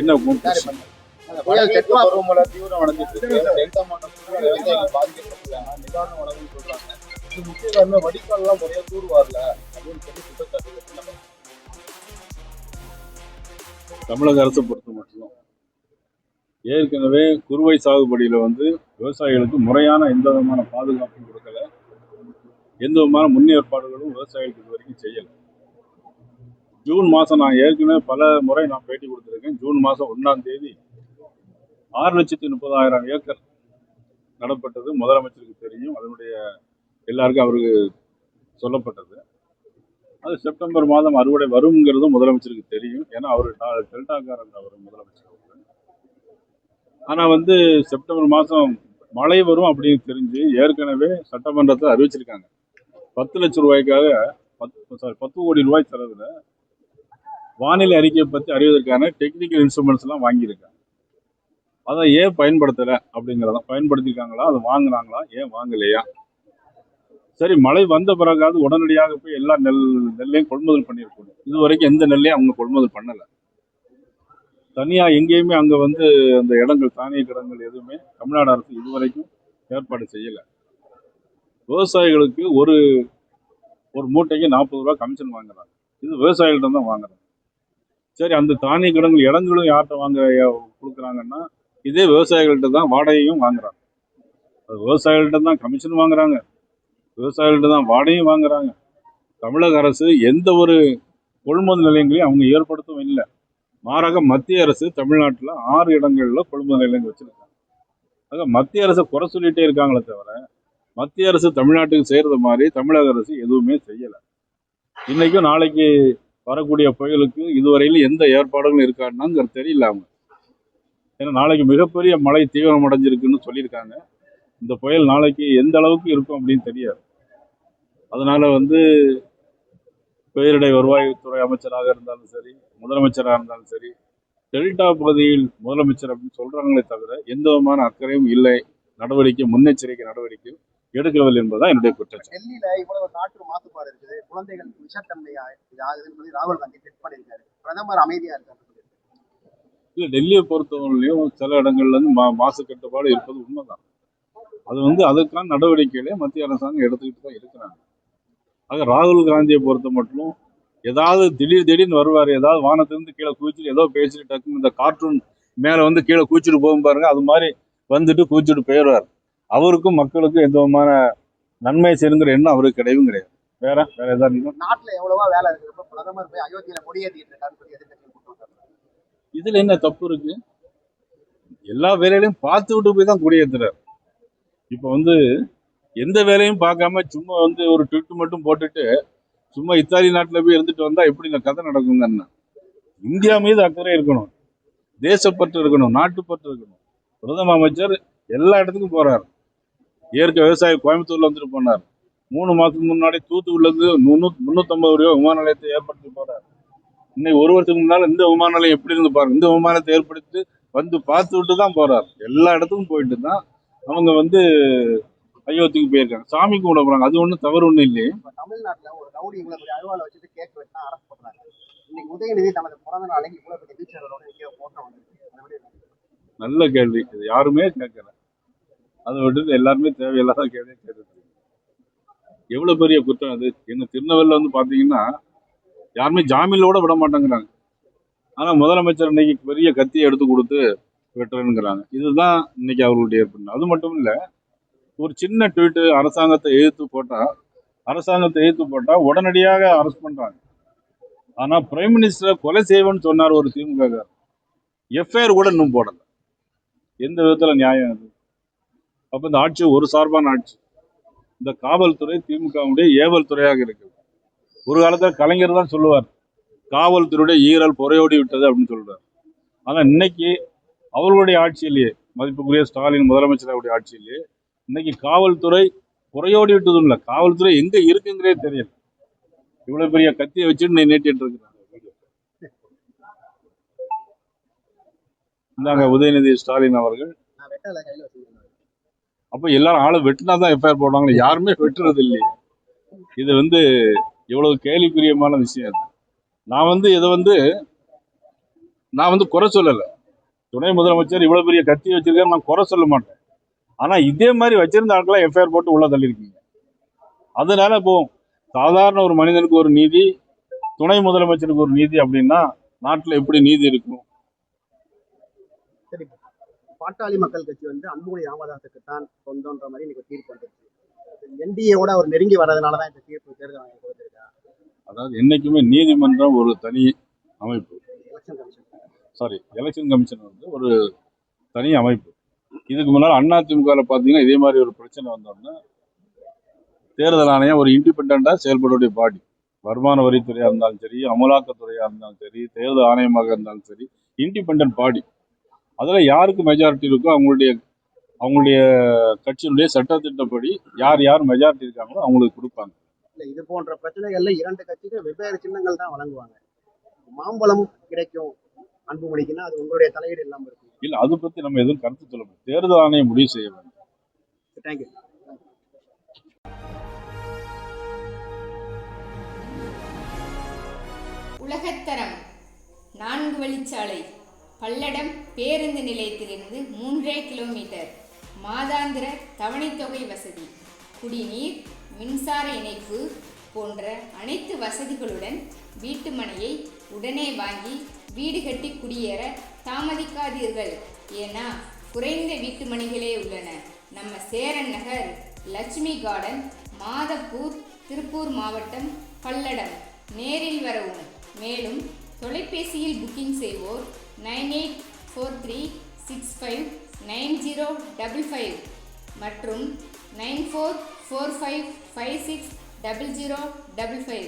என்ன கூப்பிட்டு புயல் தெற்கு பருவமழை தீவிரம் அடைஞ்சிட்டு இருக்கு. டெல்டா மாவட்டத்துல விவசாயிகள் பாதிக்கப்பட்டிருக்காங்க. நிவாரணம் வழங்குன்னு சொல்றாங்க. இது முக்கிய காரணம் வடிகால்லாம் முறையா தூர் வரல அப்படின்னு சொல்லி குற்றச்சாட்டு. தமிழக அரசை பொறுத்த மட்டும் ஏற்கனவே குறுவை சாகுபடியில் வந்து விவசாயிகளுக்கு முறையான எந்த விதமான பாதுகாப்பும் கொடுக்கல. எந்த விதமான முன்னேற்பாடுகளும் விவசாயிகளுக்கு இது வரைக்கும் செய்யலை. ஜூன் மாதம் நான் ஏற்கனவே பல முறை நான் பேட்டி கொடுத்துருக்கேன். ஜூன் மாதம் ஒன்றாம் தேதி ஆறு லட்சத்தி முப்பதாயிரம் ஏக்கர் நடப்பட்டது. முதலமைச்சருக்கு தெரியும். அதனுடைய எல்லாருக்கும் அவருக்கு சொல்லப்பட்டது. அது செப்டம்பர் மாதம் அறுவடை வருங்கிறதும் முதலமைச்சருக்கு தெரியும். ஏன்னா அவர் டெல்டாக்காரன் அவர் முதலமைச்சர் ஆனால் வந்து செப்டம்பர் மாதம் மழை வரும் அப்படின்னு தெரிஞ்சு ஏற்கனவே சட்டமன்றத்தை அறிவிச்சிருக்காங்க. பத்து லட்சம் ரூபாய்க்காக பத்து சாரி பத்து கோடி ரூபாய் செலவில் வானிலை அறிக்கையை பற்றி அறிவதற்கான டெக்னிக்கல் இன்ஸ்ட்ருமெண்ட்ஸ்லாம் வாங்கியிருக்காங்க. அதை ஏன் பயன்படுத்தலை அப்படிங்கிறத பயன்படுத்தியிருக்காங்களா? அதை வாங்கினாங்களா? ஏன் வாங்கலையா? சரி மழை வந்த பிறகாவது உடனடியாக போய் எல்லா நெல் நெல்லையும் கொள்முதல் பண்ணியிருக்கணும். இது வரைக்கும் எந்த நெல்லையும் அவங்க கொள்முதல் பண்ணலை. தனியாக எங்கேயுமே அங்கே வந்து அந்த இடங்கள் தானிய கிடங்கள் எதுவுமே தமிழ்நாடு அரசு இதுவரைக்கும் ஏற்பாடு செய்யலை. விவசாயிகளுக்கு ஒரு ஒரு மூட்டைக்கு நாற்பது ரூபா கமிஷன் வாங்குறாங்க. இது விவசாயிகள்ட்ட தான் வாங்குறாங்க. சரி அந்த தானிய கிடங்கு இடங்களும் யார்கிட்ட வாங்க கொடுக்குறாங்கன்னா இதே விவசாயிகள்கிட்ட தான் வாடகையும் வாங்குறாங்க. அது விவசாயிகள்கிட்ட தான் கமிஷன் வாங்குறாங்க. விவசாயிகள்கிட்ட தான் வாடகையும் வாங்குறாங்க. தமிழக அரசு எந்த ஒரு கொள்முதல் நிலையங்களையும் அவங்க ஏற்படுத்தவும் இல்லை. மாறாக மத்திய அரசு தமிழ்நாட்டில் ஆறு இடங்களில் கொள்முதல் நிலையங்கள் வச்சுருக்காங்க. ஆக மத்திய அரசை குறை சொல்லிகிட்டே இருக்காங்களே தவிர மத்திய அரசு தமிழ்நாட்டுக்கு செய்கிறது மாதிரி தமிழக அரசு எதுவுமே செய்யலை. இன்றைக்கும் நாளைக்கு வரக்கூடிய புயலுக்கு இதுவரையிலும் எந்த ஏற்பாடுகளும் இருக்கான்னாங்கிறது தெரியல அவங்க. ஏன்னா நாளைக்கு மிகப்பெரிய மழை தீவிரம் அடைஞ்சிருக்குன்னு சொல்லியிருக்காங்க. இந்த புயல் நாளைக்கு எந்த அளவுக்கு இருக்கும் அப்படின்னு தெரியாது. அதனால் வந்து பேரிடை வருவாய்த்துறை அமைச்சராக இருந்தாலும் சரி முதலமைச்சராக இருந்தாலும் சரி டெல்டா பகுதியில் முதலமைச்சர் அப்படின்னு சொல்கிறாங்களே தவிர எந்த விதமான அக்கறையும் இல்லை. நடவடிக்கை முன்னெச்சரிக்கை நடவடிக்கை. எடுக்கவில்லை என்பதுதான் என்னுடைய குற்றச்சாட்டு. டெல்லியில இவ்வளவு காற்று மாசுபாடு இருக்குது. குழந்தைகள் விஷத்தன்மை ஆகுதுன்னு சொல்லி ராகுல் காந்தி ட்வீட் பண்ணியிருக்காரு. பிரதமர் அமைதியா இருக்காரு. இல்லை டெல்லியை பொறுத்தவரையிலையும் சில இடங்கள்ல இருந்து மா மாசு கட்டுப்பாடு இருப்பது உண்மைதான். அது வந்து அதற்கான நடவடிக்கைகளை மத்திய அரசாங்கம் எடுத்துக்கிட்டு தான் இருக்கிறாங்க. ஆக ராகுல் காந்தியை பொறுத்த மட்டும் ஏதாவது திடீர் திடீர்னு வருவார் ஏதாவது வானத்திலிருந்து கீழே குதிச்சுட்டு ஏதோ பேசிட்டு டக்குன்னு இந்த கார்ட்டூன் மேலே வந்து கீழே குதிச்சுட்டு போகும் பாருங்க அது மாதிரி வந்துட்டு குதிச்சுட்டு போயிடுவார். அவருக்கும் மக்களுக்கும் எந்த விதமான நன்மை செய்யுங்கிற எண்ணம் அவருக்கு கிடையவும் கிடையாது. வேற வேற ஏதாவது? நாட்டுல எவ்வளவோ வேலை இருக்கிறப்ப பிரதமர் போய் அயோத்தியில கொடியேற்றிட்டு. இதுல என்ன தப்பு இருக்கு? எல்லா வேலையிலையும் பார்த்து விட்டு போய் தான் குடியேற்றுறாரு இப்போ வந்து எந்த வேலையும் பார்க்காம சும்மா வந்து ஒரு ட்விட் மட்டும் போட்டுட்டு சும்மா இத்தாலி நாட்டில் போய் இருந்துட்டு வந்தா எப்படி இந்த கதை நடக்குங்க இந்தியா மீது அக்கறை இருக்கணும். தேசப்பற்று இருக்கணும் நாட்டுப்பற்று இருக்கணும். பிரதம அமைச்சர் எல்லா இடத்துக்கும் போறாரு. இயற்கை விவசாயி கோயம்புத்தூர்ல வந்துட்டு போனார். மூணு மாசத்துக்கு முன்னாடி தூத்துக்குடில இருந்து முன்னூத்தி முன்னூத்தம்பது ரூபாய் விமான நிலையத்தை ஏற்படுத்தி போறாரு. இன்னைக்கு ஒரு வருஷத்துக்கு முன்னால இந்த விமான நிலையம் எப்படி இருந்து பாருங்க. இந்த விமானத்தை ஏற்படுத்தி வந்து பார்த்து விட்டு தான் போறாரு. எல்லா இடத்துக்கும் போயிட்டு தான் அவங்க வந்து அயோத்திக்கு போயிருக்காங்க. சாமி கும்பிட போறாங்க. அது ஒன்றும் தவறு ஒன்றும் இல்லையே. இப்ப தமிழ்நாட்டுல ஒரு ரவுடி பெரிய அலுவலை வச்சுட்டு கேக் வெட்டினா அரெஸ்ட் பண்றாங்க இன்னைக்கு உதயநிதி தனது பிறந்த நாளைக்கு இவ்வளவு பெரிய? நல்ல கேள்வி. இது யாருமே கேட்கல. அதை விட்டுட்டு எல்லாருமே தேவையில்லாத கேள்வியை கேட்டுட்டு எவ்வளோ பெரிய குற்றம் அது? எங்கள் திருநெல்வேலியில் வந்து பார்த்தீங்கன்னா யாருமே ஜாமீனில் கூட விட மாட்டேங்கிறாங்க. ஆனால் முதலமைச்சர் இன்னைக்கு பெரிய கத்தியை எடுத்து கொடுத்து வெட்டுறேங்கிறாங்க இதுதான் இன்னைக்கு அவர்களுடைய ஏற்படும் அது மட்டும் இல்லை ஒரு சின்ன ட்வீட்டு அரசாங்கத்தை எதிர்த்து போட்டால் அரசாங்கத்தை எதிர்த்து போட்டால் உடனடியாக அரெஸ்ட் பண்ணுறாங்க ஆனால் பிரைம் மினிஸ்டரை கொலை செய்வேன்னு சொன்னார் ஒரு திமுக எஃப்ஐஆர் கூட இன்னும் போடலை. எந்த விதத்தில் நியாயம் அது? அப்ப இந்த ஆட்சி ஒரு சார்பான ஆட்சி. இந்த காவல்துறை திமுகவுடைய ஏவல் துறையாக இருக்கு ஒரு காலத்தில் கலைஞர் தான் சொல்லுவார் காவல்துறையுடைய ஈரல் புறையோடி விட்டது அப்படின்னு சொல்றார் ஆனால் இன்னைக்கு அவர்களுடைய ஆட்சியிலேயே மதிப்புக்குரிய ஸ்டாலின் முதலமைச்சருடைய ஆட்சியிலேயே இன்னைக்கு காவல்துறை குறையோடி விட்டதும் இல்லை. காவல்துறை எங்க இருக்குங்கிறே தெரியல. இவ்வளவு பெரிய கத்தியை வச்சுட்டு நீ நீட்டிட்டு இருக்கிறாங்க. இந்தாங்க உதயநிதி ஸ்டாலின் அவர்கள். அப்போ எல்லாரும் ஆளை வெட்டினா தான் எஃப்ஐஆர் போடுவாங்க யாருமே வெட்டுறது இல்லையே இது வந்து இவ்வளவு கேள்விக்குரியமான விஷயம் நான் வந்து இதை வந்து நான் வந்து குறை சொல்லலை. துணை முதலமைச்சர் இவ்வளவு பெரிய கத்தி வச்சிருக்காரு நான் குறை சொல்ல மாட்டேன். ஆனா இதே மாதிரி வச்சிருந்த ஆட்களை எஃப்ஐஆர் போட்டு உள்ள தள்ளியிருக்கீங்க. அதனால இப்போ சாதாரண ஒரு மனிதனுக்கு ஒரு நீதி துணை முதலமைச்சருக்கு ஒரு நீதி அப்படின்னா நாட்டில் எப்படி நீதி இருக்கும்? பாட்டாளி மக்கள் கட்சி வந்து அன்புமணி ராமதாஸுக்கு தான் சொந்தன்ற மாதிரி இன்னைக்கு தீர்ப்பு வந்துருச்சு. என்டிஏவோட அவர் நெருங்கி வர்றதுனால தான் இந்த தீர்ப்பு தேர்தல் ஆணையம் கொடுத்திருக்கா? அதாவது என்னைக்குமே நீதிமன்றம் ஒரு தனி அமைப்பு. Election commission. Sorry election commission வந்து ஒரு தனி அமைப்பு. இதுக்கு முன்னால் அதிமுகவில் பார்த்தீங்கன்னா இதே மாதிரி ஒரு பிரச்சனை வந்தோடனே தேர்தல் ஆணையம் ஒரு இண்டிபெண்ட்டாக செயல்படக்கூடிய பாடி வருமான வரித்துறையாக இருந்தாலும் சரி அமலாக்கத்துறையாக இருந்தாலும் சரி தேர்தல் ஆணையமாக இருந்தாலும் சரி இண்டிபெண்ட் பாடி அதில் யாருக்கு மெஜாரிட்டி இருக்கோ அவங்களுடைய அவங்களுடைய கட்சியினுடைய சட்டத்திட்டப்படி யார் யார் மெஜாரிட்டி இருக்காங்களோ அவங்களுக்கு கொடுப்பாங்க. இல்ல இது போன்ற பிரச்சனைகள்ல இரண்டு கட்சிகள் வெவ்வேறு சின்னங்கள் தான் வழங்குவாங்க. மாம்பழம் கிடைக்கும் அன்புமணிக்குன்னா அது உங்களுடைய தலையீடு இல்லாம இருக்கும். இல்லை அதை பற்றி நம்ம எதுவும் கருத்து சொல்ல முடியாது. தேர்தல் ஆணையம் முடிவு செய்ய வேண்டும். தேங்க்யூ உலகத்தரம் நான்கு வழிச்சாலை. பல்லடம் பேருந்து நிலையத்திலிருந்து மூன்றே கிலோமீட்டர். மாதாந்திர தவணைத்தொகை வசதி. குடிநீர் மின்சார இணைப்பு போன்ற அனைத்து வசதிகளுடன் வீட்டு மனையை உடனே வாங்கி வீடு கட்டி குடியேற தாமதிக்காதீர்கள். ஏன்னா குறைந்த வீட்டு மனைகளே உள்ளன. நம்ம சேரன் நகர் லட்சுமி கார்டன் மாதப்பூர் திருப்பூர் மாவட்டம் பல்லடம். நேரில் வரவும். மேலும் தொலைபேசியில் புக்கிங் செய்வோர் nine eight four three six five nine zero double five மற்றும் nine four four five five six double zero double five